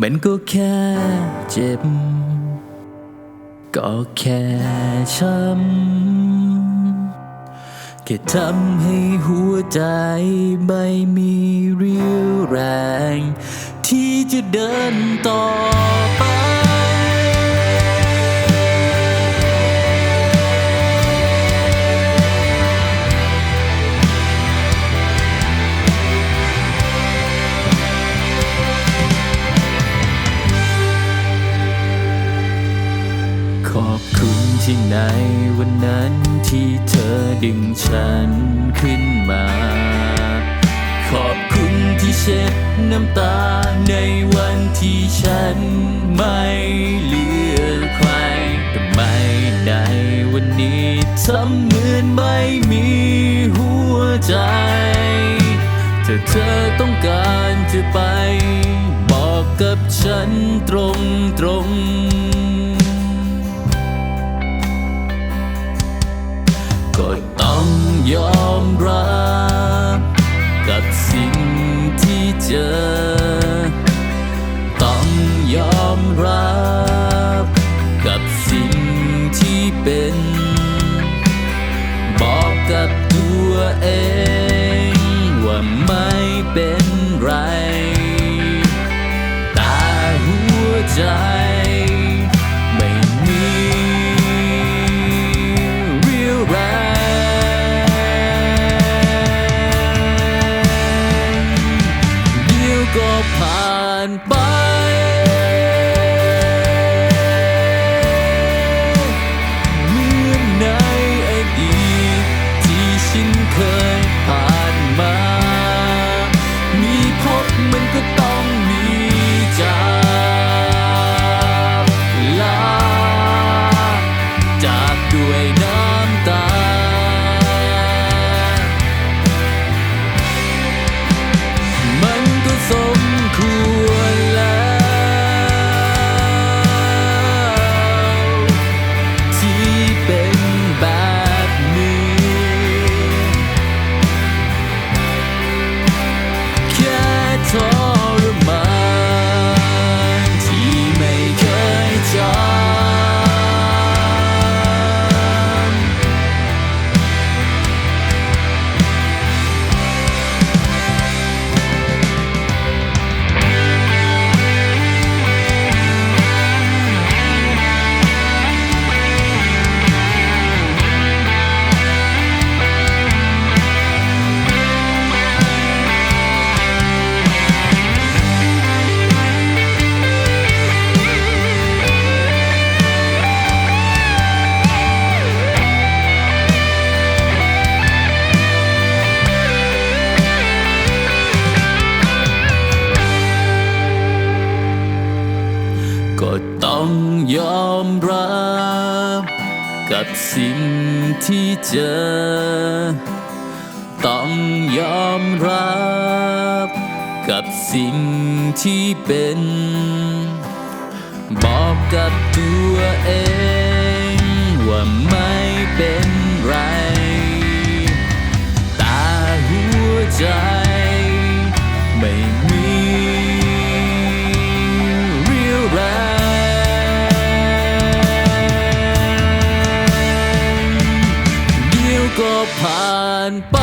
มันก็แค่เจ็บ ก็แค่ช้ำแค่ทำให้หัวใจไม่มีเรี่ยวแรง ที่จะเดินต่อ ที่ในวันนั้นที่เธอดึงฉันขึ้นมา ขอบคุณที่เช็ดน้ำตาในวันที่ฉันไม่เหลือใครแต่ไม่ในวันนี้ทำเหมือนไม่มีหัวใจถ้าเธอต้องการจะไป บอกกับฉันตรง ยอมรับ กับสิ่งที่เจอ ต้องยอมรับ กับสิ่งที่เป็น บอกกับตัวเอง ผ่านไป